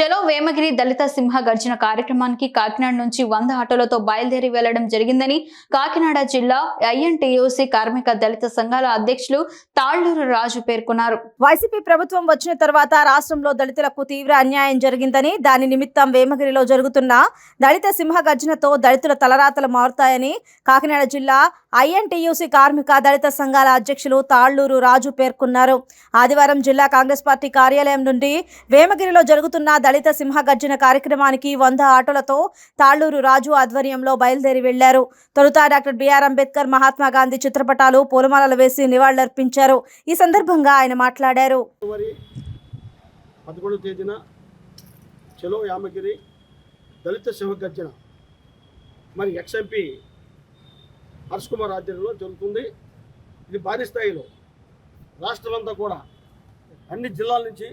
చలో వేమగిరి దళిత సింహ గర్జన కార్యక్రమానికి కాకినాడ నుంచి వంద ఆటోలతో బయలుదేరి వెళ్ళడం జరిగిందని కాకినాడ జిల్లా ఐఎన్టీయూసీ కార్మిక దళిత సంఘాల అధ్యక్షులు తాళ్ళూరు రాజు పేర్కొన్నారు. వైసీపీ ప్రభుత్వం వచ్చిన తర్వాత రాష్ట్రంలో దళితులకు తీవ్ర అన్యాయం జరిగిందని దాని నిమిత్తం వేమగిరిలో జరుగుతున్న దళిత సింహ గర్జనతో దళితుల తలరాతలు మారుతాయని కాకినాడ జిల్లా ఐఎన్టీయూసీ కార్మిక దళిత సంఘాల అధ్యక్షులు తాళ్ళూరు రాజు పేర్కొన్నారు. ఆదివారం జిల్లా కాంగ్రెస్ పార్టీ కార్యాలయం నుండి వేమగిరిలో జరుగుతున్న దళిత సింహ గర్జన కార్యక్రమానికి వంద ఆటోలతో తాళ్ళూరు రాజు ఆధ్వర్యంలో బయలుదేరి వెళ్ళారు. తొలుత డాక్టర్ బిఆర్ అంబేద్కర్ మహాత్మా గాంధీ చిత్రపటాలు పూలమాలలు వేసి నివాళులర్పించారు. ఈ సందర్భంగా ఆయన మాట్లాడారు. పదకొండవ తేదీన చలో యామగిరి దళిత మరి ఎక్స్ఎంపీ హర్ష్ కుమార్ ఆధ్వర్యంలో జరుగుతుంది. ఇది భారీ స్థాయిలో రాష్ట్రమంతా కూడా అన్ని జిల్లాల నుంచి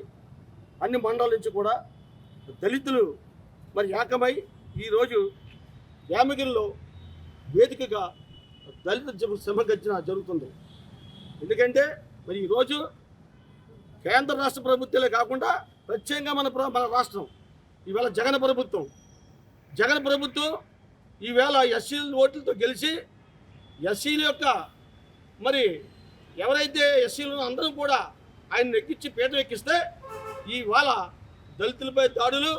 అన్ని మండలాల నుంచి కూడా దళితులు మరి ఏకమై ఈరోజు యామగిరిలో వేదికగా దళిత సింహగర్జన జరుగుతుంది. ఎందుకంటే మరి ఈరోజు కేంద్ర రాష్ట్ర ప్రభుత్వాలే కాకుండా ప్రత్యేకంగా మన మన రాష్ట్రం ఈవేళ జగన్ ప్రభుత్వం. జగన్ ప్రభుత్వం ఈవేళ ఎస్సీ ఓట్లతో గెలిచి ఎస్సీల యొక్క మరి ఎవరైతే ఎస్సీలు అందరూ కూడా ఆయన ఎక్కించి పీట ఎక్కిస్తే ఇవాళ దళితులపై దాడులు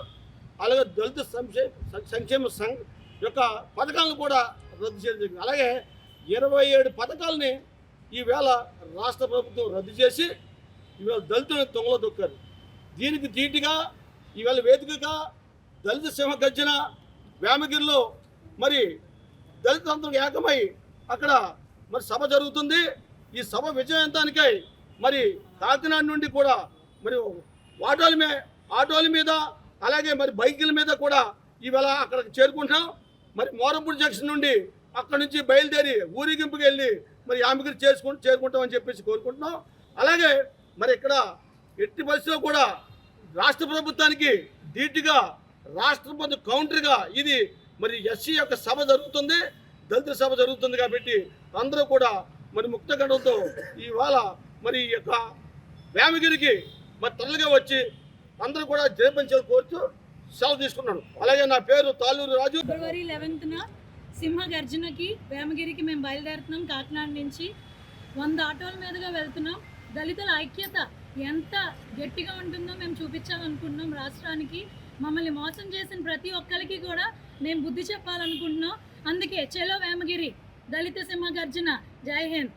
అలాగే దళిత సంక్షేమ సంక్షేమ సంఘ యొక్క పథకాలను కూడా రద్దు చేయడం జరిగింది. అలాగే ఇరవై ఏడు పథకాలని ఈవేళ రాష్ట్ర ప్రభుత్వం రద్దు చేసి ఈవేళ దళితులను తొంగలో దొక్కారు దీనికి ధీటుగా ఈవేళ వేదికగా దళిత సింహ గర్జన వేమగిరిలో మరి దళితులందరూ ఏకమై అక్కడ మరి సభ జరుగుతుంది. ఈ సభ విజయవంతానికై మరి కాకినాడ నుండి కూడా మరి ఆటోల మీద ఆటోల మీద అలాగే మరి బైకుల మీద కూడా ఈవేళ అక్కడికి చేరుకుంటున్నాం. మరి మోరంపూడి జంక్షన్ నుండి అక్కడ నుంచి బయలుదేరి ఊరేగింపుకి వెళ్ళి మరి యామగిరి చేసుకుంటూ చేరుకుంటామని చెప్పేసి కోరుకుంటున్నాం. అలాగే మరి ఇక్కడ ఎట్టి పరిస్థితిలో కూడా రాష్ట్ర ప్రభుత్వానికి ధీటుగా రాష్ట్రపతి కౌంటర్గా ఇది మరి ఎస్సీ యొక్క సభ జరుగుతుంది. దళిత సభ జరుగుతుంది కాబట్టి అందరూ కూడా మరి ముక్త గండంతో ఇవాళ మరి ఈ యొక్క వేమగిరికి మరి తరలిగా వచ్చి అందరూ కూడా జయపంచాలు కోరుతూ సెలవు తీసుకున్నాను అలాగే నా పేరు తాలూరు రాజు. ఫిబ్రవరి లెవెన్త్న సింహ గర్జనకి వేమగిరికి మేము బయలుదేరుతున్నాం కాకినాడ నుంచి. వంద ఆటోల మీదుగా వెళ్తున్నాం. దళితుల ఐక్యత ఎంత గట్టిగా ఉంటుందో మేము చూపించాలనుకుంటున్నాం రాష్ట్రానికి. మమ్మల్ని మోసం చేసిన ప్రతి ఒక్కరికి కూడా మేము బుద్ధి చెప్పాలనుకుంటున్నాం. అందుకే చెలో వేమగిరి దళిత సింహ గర్జన జై హింద్.